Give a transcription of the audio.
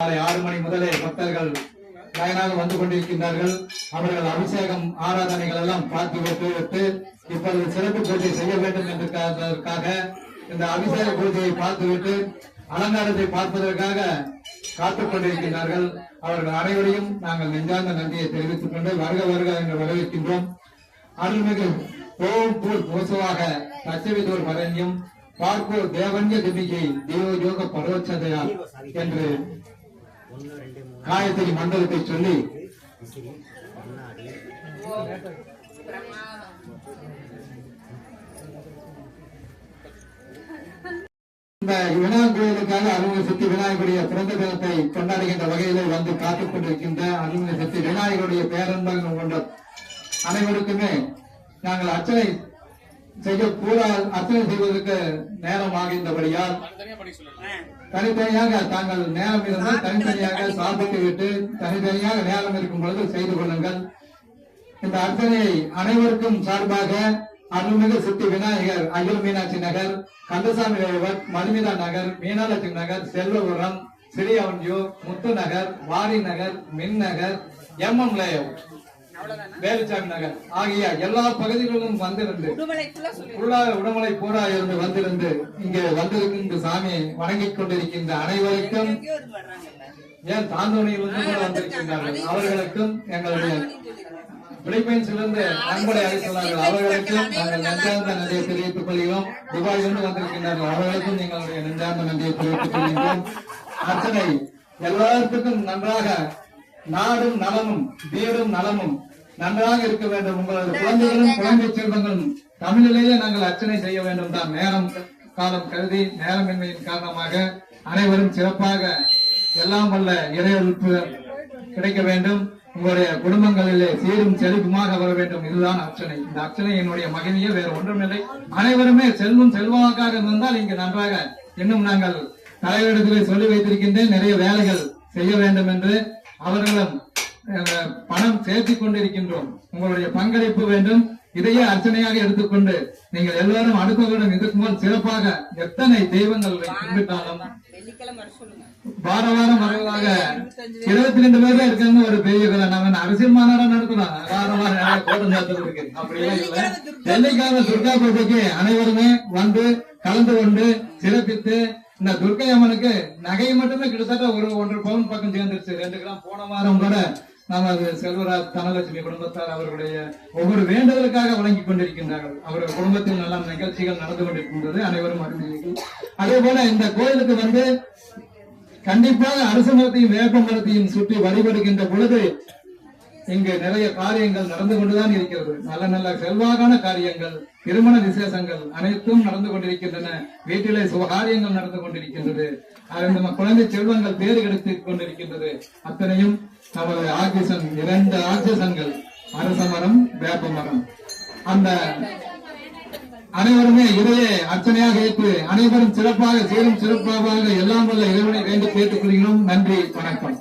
காலை ஆறு மணி முதலே பக்தர்கள் பயனாக வந்து கொண்டிருக்கின்றார்கள். அவர்கள் அபிஷேகம் ஆராதனைகள் எல்லாம் பார்த்து விட்டு விட்டு இப்பொழுது சிறப்பு பூஜை செய்ய வேண்டும் என்றதற்காக இந்த அபிஷேக பூஜையை பார்த்துவிட்டு அலங்காரத்தை பார்ப்பதற்காக காத்துக் கொண்டிருக்கின்றார்கள். அவர்கள் அனைவரையும் நாங்கள் நெஞ்சார்ந்த நன்றியை தெரிவித்துக் கொண்டு வருக வருக என்று வரவேற்கின்றோம். அருள்மிகு ஓம் பூர் மோசவாக தச்சவிதோர் பரண்யம் பார்ப்போர் தேவன்ய திமிகை தேவ யோக என்று காயத்ரி மண்டலத்தை சொல்லி. இந்த விநாயகர் கோயிலுக்காக அருள்மிகு சக்தி விநாயகருடைய பிறந்த தினத்தை கொண்டாடுகின்ற வகையிலே வந்து காத்துக் கொண்டிருக்கின்ற அருள்மிகு சக்தி விநாயகருடைய பேரன்பகம் கொண்ட அனைவருக்குமே நாங்கள் அர்ச்சனை செய்ய கூற அர்ச்சனை செய்வதற்கு நேரம் ஆகின்றபடியால் தனித்தனியாக தாங்கள் நேரம் இருந்தால் தனித்தனியாக சாப்பிட்டு விட்டு தனித்தனியாக நேரம் இருக்கும் பொழுது செய்து கொள்ளுங்கள். இந்த அர்ச்சனையை அனைவருக்கும் சார்பாக அருள்மிகு சித்தி விநாயகர் அய்யல் மீனாட்சி நகர் கந்தசாமி ரேவட் மதுமிதா நகர் மீனாலட்சுமி நகர் செல்வபுரம் சிறியவன்யூ முத்து நகர் வாரி நகர் மின் நகர் எம் எம் லேஅவுட். வேலுச்சாமி நகர். ஆகிய எல்லா பகுதிகளிலும் வந்திருந்து உடமலை பூரா இருந்து வந்திருந்து இங்கே வந்திருக்கின்ற சாமியை வணங்கிக் கொண்டிருக்கின்ற அனைவருக்கும் ஏன் தாந்தோணியிலிருந்து கூட வந்திருக்கின்றார்கள்? அவர்களுக்கும் எங்களுடைய பிலிப்பைன்ஸிலிருந்து அன்புடைய அழைத்துள்ளார்கள் அவர்களுக்கும் நாங்கள் நெஞ்சார்ந்த நன்றியை தெரிவித்துக் கொள்கிறோம். துபாயிலிருந்து வந்திருக்கின்றார்கள். அவர்களுக்கும் எங்களுடைய நெஞ்சார்ந்த நன்றியை தெரிவித்துக் கொள்கின்றோம். அர்ச்சனை எல்லாத்துக்கும் நன்றாக நாடும் நலமும் வீடும் நலமும். நன்றாக இருக்க வேண்டும். உங்களது குழந்தைகளும் குழந்தை செல்வங்களும். தமிழிலேயே நாங்கள் அர்ச்சனை செய்ய வேண்டும் தான் நேரம் காலம் கருதி நேரமின்மையின் காரணமாக அனைவரும் சிறப்பாக எல்லாம் வல்ல இறையொழிப்பு கிடைக்க வேண்டும். உங்களுடைய குடும்பங்களிலே சீரும் செழிப்புமாக வர வேண்டும். இதுதான் அர்ச்சனை. இந்த அர்ச்சனை என்னுடைய மகிமையே வேறு ஒன்றுமில்லை. அனைவருமே செல்வம் செல்வாக்காக இருந்தால் இங்கு நன்றாக இன்னும் நாங்கள் தலைவரிடத்திலே சொல்லி வைத்திருக்கின்றேன். நிறைய வேலைகள் செய்ய வேண்டும் என்று. அவர்களும் பணம் சேர்த்துக் கொண்டிருக்கின்றோம் உங்களுடைய பங்களிப்பு வேண்டும். இதையே அர்ச்சனையாக எடுத்துக்கொண்டு நீங்கள் எல்லாரும் அடுத்த இதற்கு இதுக்கு மேல் சிறப்பாக எத்தனை தெய்வங்கள் கும்பிட்டாலும். வார வாரம் வரலாக இருபத்தி ரெண்டு பேர் தான் இருக்காங்க ஒரு பெரிய நம்ம அரசியல் மாநாடா நடத்தலாம் வார வாரம் கூட்டம் நடத்துறது இருக்கு அப்படிலாம் இல்ல. துர்கா பூஜைக்கு அனைவருமே வந்து கலந்து கொண்டு சிறப்பித்து இந்த துர்கை அம்மனுக்கு நகை மட்டுமே கிட்டத்தட்ட ஒரு ஒன்று பவுன் பக்கம் சேர்ந்துருச்சு. ரெண்டு கிராம் போன வாரம் கூட நாம அது செல்வராஜ் தனலட்சுமி குடும்பத்தார் அவர்களுடைய ஒவ்வொரு வேண்டுதலுக்காக வழங்கிக் கொண்டிருக்கின்றார்கள். அவர்கள் குடும்பத்தில் நல்ல நிகழ்ச்சிகள் நடந்து கொண்டிருக்கின்றது. அனைவரும் அறிந்தீர்கள் அதே போல இந்த கோயிலுக்கு வந்து கண்டிப்பாக அரசு மரத்தையும் வேப்ப மரத்தையும் சுற்றி வழிபடுகின்ற பொழுது இங்கு நிறைய காரியங்கள் நடந்து கொண்டுதான் இருக்கிறது. நல்ல நல்ல செல்வாகான காரியங்கள் திருமண விசேஷங்கள் அனைத்தும் நடந்து கொண்டிருக்கின்றன. வீட்டிலே சுபகாரியங்கள் நடந்து கொண்டிருக்கின்றது. நம்ம குழந்தை செல்வங்கள் பேறு கிடைத்துக் கொண்டிருக்கின்றது. அத்தனையும் நமது ஆக்சிசன் இரண்டு ஆக்சிசன்கள் அரச மரம் வேப்ப மரம். அந்த அனைவருமே இதையே அர்ச்சனையாக ஏற்று அனைவரும் சிறப்பாக சீரும் சிறப்பாக எல்லாம் வல்ல இறைவனை வேண்டி கேட்டுக்கொள்கிறோம். நன்றி வணக்கம்.